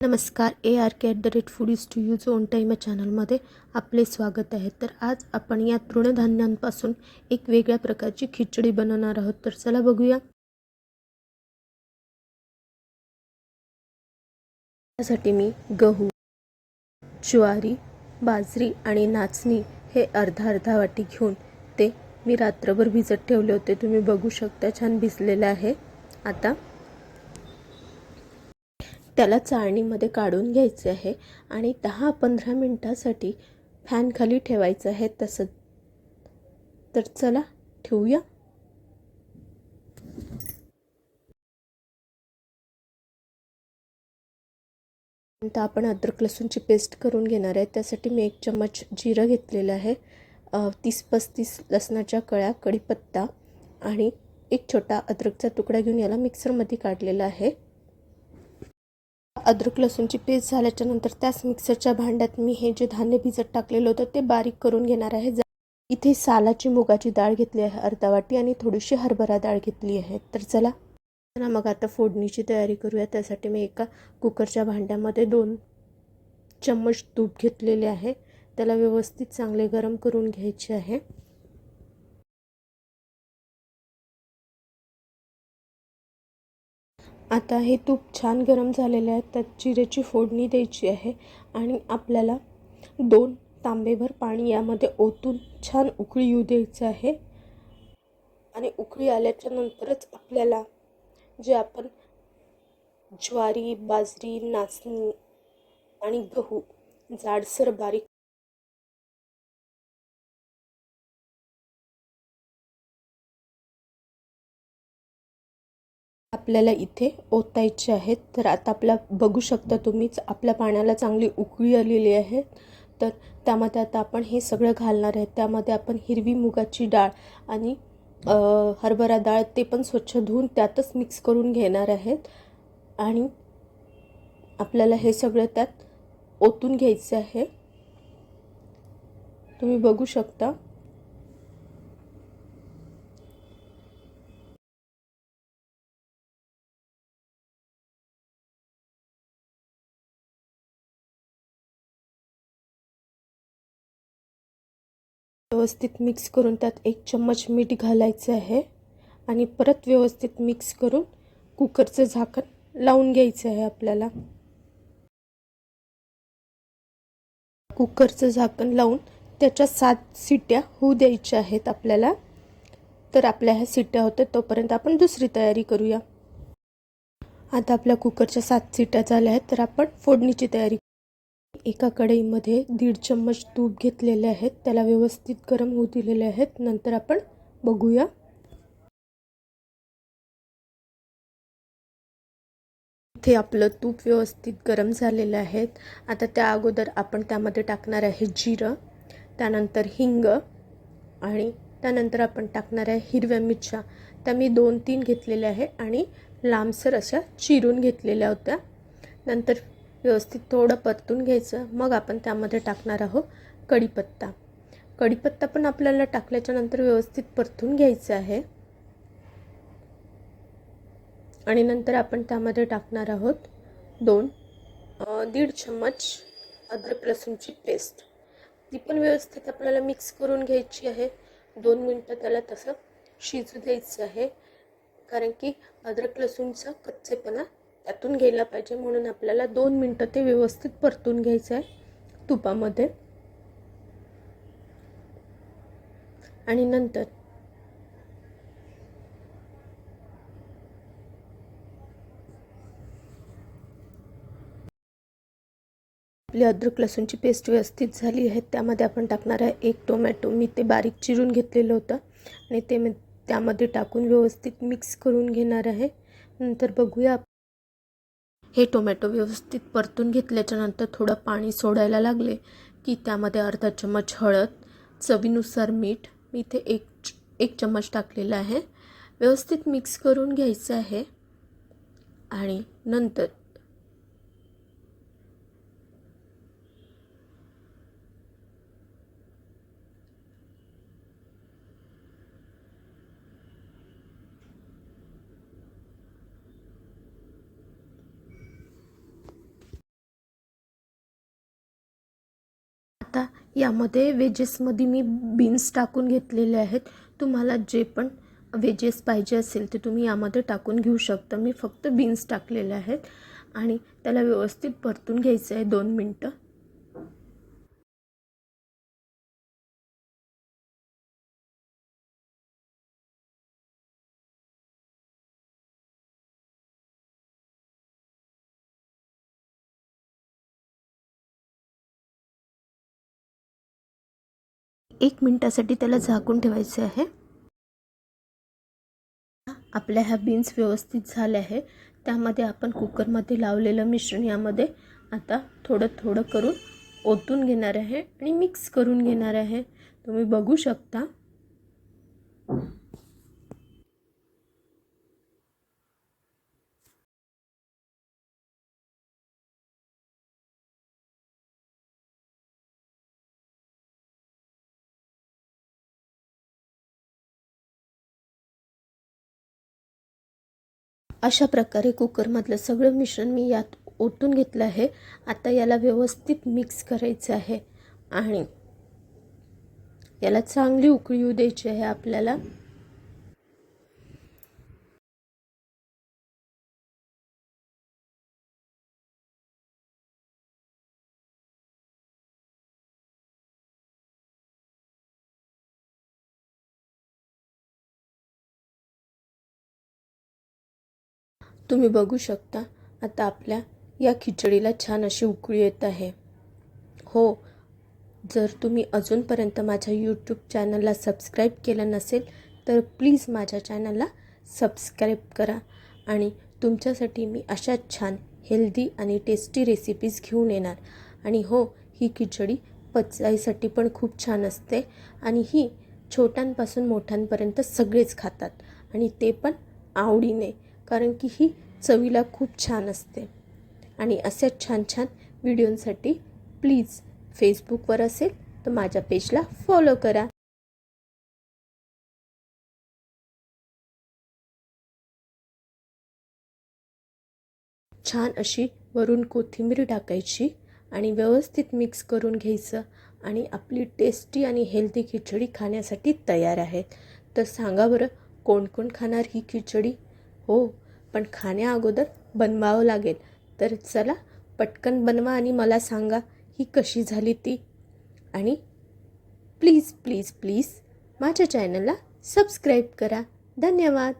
नमस्कार A R K at the rate food is to use own time या चॅनलमध्ये आपले स्वागत आहे. तर आज आपण या तृणधान्यांपासून एक वेगळ्या प्रकारची खिचडी बनवणार आहोत. तर चला बघूया. त्यासाठी मी गहू ज्वारी बाजरी आणि नाचणी हे अर्धा अर्धा वाटी घेऊन ते मी रात्रभर भिजत ठेवले होते. तुम्ही बघू शकता छान भिजलेलं आहे. आता त्याला चाळणीमध्ये काढून घ्यायचे आहे आणि दहा पंधरा मिनटासाठी फॅनखाली ठेवायचं आहे तसं. तर चला ठेवूया. नंतर आपण अद्रक लसूणची पेस्ट करून घेणार आहे. त्यासाठी मी एक चम्मच जिरं घेतलेलं आहे. तीस पस्तीस लसणाच्या कळ्या कढीपत्ता आणि एक छोटा अद्रकचा तुकडा घेऊन याला मिक्सरमध्ये काढलेला आहे. अद्रक लसूणची पेस्ट झाल्याच्यानंतर त्याच मिक्सरच्या भांड्यात मी हे जे धान्य भिजत टाकलेलं होतं ते बारीक करून घेणार आहे. इथे सालाची मुगाची डाळ घेतली आहे अर्धा वाटी आणि थोडीशी हरभरा डाळ घेतली आहे. तर चला. ना मग आता फोडणीची तयारी करूया. त्यासाठी मी एका कुकरच्या भांड्यामध्ये दोन चम्मच तूप घेतलेले आहे. त्याला व्यवस्थित चांगले गरम करून घ्यायचे आहे. आता हे तूप छान गरम झालेले आहे त्यात जिरेची फोडणी द्यायची आहे आणि आपल्याला दोन तांबेभर पाणी यामध्ये ओतून छान उकळी येऊ द्यायचं आहे. आणि उकळी आल्याच्या नंतरच आपल्याला जे आपण ज्वारी बाजरी नाचणी आणि गहू जाडसर बारीक आपल्याला इथे ओतायचे आहेत. तर आता आपल्या बघू शकता तुम्हीच आपल्या पाण्याला चांगली उकळी आलेली आहे. तर त्यामध्ये आता आपण हे सगळं घालणार आहे. त्यामध्ये आपण हिरवी मुगाची डाळ आणि हरभरा डाळ ते पण स्वच्छ धुवून त्यातच मिक्स करून घेणार आहेत. आणि आपल्याला हे सगळं त्यात ओतून घ्यायचं आहे. तुम्ही बघू शकता. व्यवस्थित मिक्स करून त्यात एक चम्मच मीठ घालायचं आहे. आणि परत व्यवस्थित मिक्स करून कुकरचं झाकण लावून घ्यायचं आहे आपल्याला. कुकरचं झाकण लावून त्याच्या सात सिट्या होऊ द्यायच्या आहेत आपल्याला. तर आपल्या ह्या सिट्या होत्या तोपर्यंत आपण दुसरी तयारी करूया. आता आपल्या कुकरच्या सात सिट्या झाल्या आहेत तर आपण फोडणीची तयारी एका कढईमध्ये दीड चम्मच तूप घेतलेले आहेत. त्याला व्यवस्थित गरम होऊ दिलेले आहेत. नंतर आपण बघूया. इथे आपलं तूप व्यवस्थित गरम झालेलं आहे. आता त्या अगोदर आपण त्यामध्ये टाकणार आहे जिरं त्यानंतर हिंग आणि त्यानंतर आपण टाकणार आहे हिरव्या मिरच्या. त्या मी दोन तीन घेतलेल्या आहे आणि लांबसर अशा चिरून घेतलेल्या होत्या. नंतर व्यवस्थित थोडं परतून घ्यायचं. मग आपण त्यामध्ये टाकणार आहोत कढीपत्ता. कढीपत्ता पण आपल्याला टाकल्याच्यानंतर व्यवस्थित परतून घ्यायचं आहे. आणि नंतर आपण त्यामध्ये टाकणार आहोत दोन दीड चम्मच अद्रक लसूणची पेस्ट. ती पण व्यवस्थित आपल्याला मिक्स करून घ्यायची आहे. दोन मिनटं त्याला तसं शिजू द्यायचं आहे. कारण की अद्रक लसूणचा कच्चेपणा त्यातून गेला पाहिजे म्हणून आपल्याला दोन मिनटं ते व्यवस्थित परतून घ्यायचं आहे तुपामध्ये. आणि नंतर आपली अद्रक लसूणची पेस्ट व्यवस्थित झाली आहे. त्यामध्ये आपण टाकणार आहे एक टोमॅटो. मी ते बारीक चिरून घेतलेलं होतं आणि ते मी त्यामध्ये टाकून व्यवस्थित मिक्स करून घेणार आहे. नंतर बघूया हे टोमॅटो व्यवस्थित परतून घेतल्याच्या नंतर थोडं पाणी सोडायला लागले की त्यामध्ये अर्धा चम्मच हळद चवीनुसार मीठ मी इथे एक एक चम्मच टाकलेलं आहे. व्यवस्थित मिक्स करून घ्यायचं आहे. आणि नंतर यामध्ये वेजेसमध्ये मी बीन्स टाकून घेतलेले आहेत. तुम्हाला जे पण वेजेस पाहिजे असेल ते तुम्ही यामध्ये टाकून घेऊ शकता. मी फक्त बीन्स टाकलेले आहेत. आणि त्याला व्यवस्थित परतून घ्यायचं आहे दोन मिनटं. एक मिनटासाठी त्याला झाकून ठेवायचे आहे. आपल्या ह्या बीन्स व्यवस्थित झाल्या आहे त्यामध्ये आपण कुकरमध्ये लावलेलं मिश्रण यामध्ये आता थोडं थोडं करून ओतून घेणार आहे आणि मिक्स करून घेणार आहे. तुम्ही बघू शकता. अशा प्रकारे कुकरमधलं सगळं मिश्रण मी यात ओतून घेतलं आहे. आता याला व्यवस्थित मिक्स करायचं आहे. आणि याला चांगली उकळी येऊ द्यायची आहे आपल्याला. तुम्ही बघू शकता आता आपल्या या खिचडीला छान अशी उकळी येत आहे. हो जर तुम्ही अजूनपर्यंत माझ्या यूट्यूब चॅनलला सबस्क्राईब केलं नसेल तर प्लीज माझ्या चॅनलला सबस्क्राईब करा आणि तुमच्यासाठी मी अशा छान हेल्दी आणि टेस्टी रेसिपीज घेऊन येणार. आणि हो ही खिचडी पचायसाठी पण खूप छान असते आणि ही छोट्यांपासून मोठ्यांपर्यंत सगळेच खातात आणि ते पण आवडीने. कारण की ही चवीला खूप छान असते. आणि अशा छान छान व्हिडिओंसाठी प्लीज फेसबुकवर असेल तर माझ्या पेजला फॉलो करा. छान अशी वरून कोथिंबीर टाकायची आणि व्यवस्थित मिक्स करून घ्यायचं आणि आपली टेस्टी आणि हेल्दी खिचडी खाण्यासाठी तयार आहे तर सांगा बरं कोण कोण खाणार ही खिचडी? हो पण खाण्या अगोदर बनवावं लागेल. तर चला पटकन बनवा आणि मला सांगा ही कशी झाली ती? आणि प्लीज प्लीज प्लीज माझ्या चॅनलला सबस्क्राईब करा. धन्यवाद.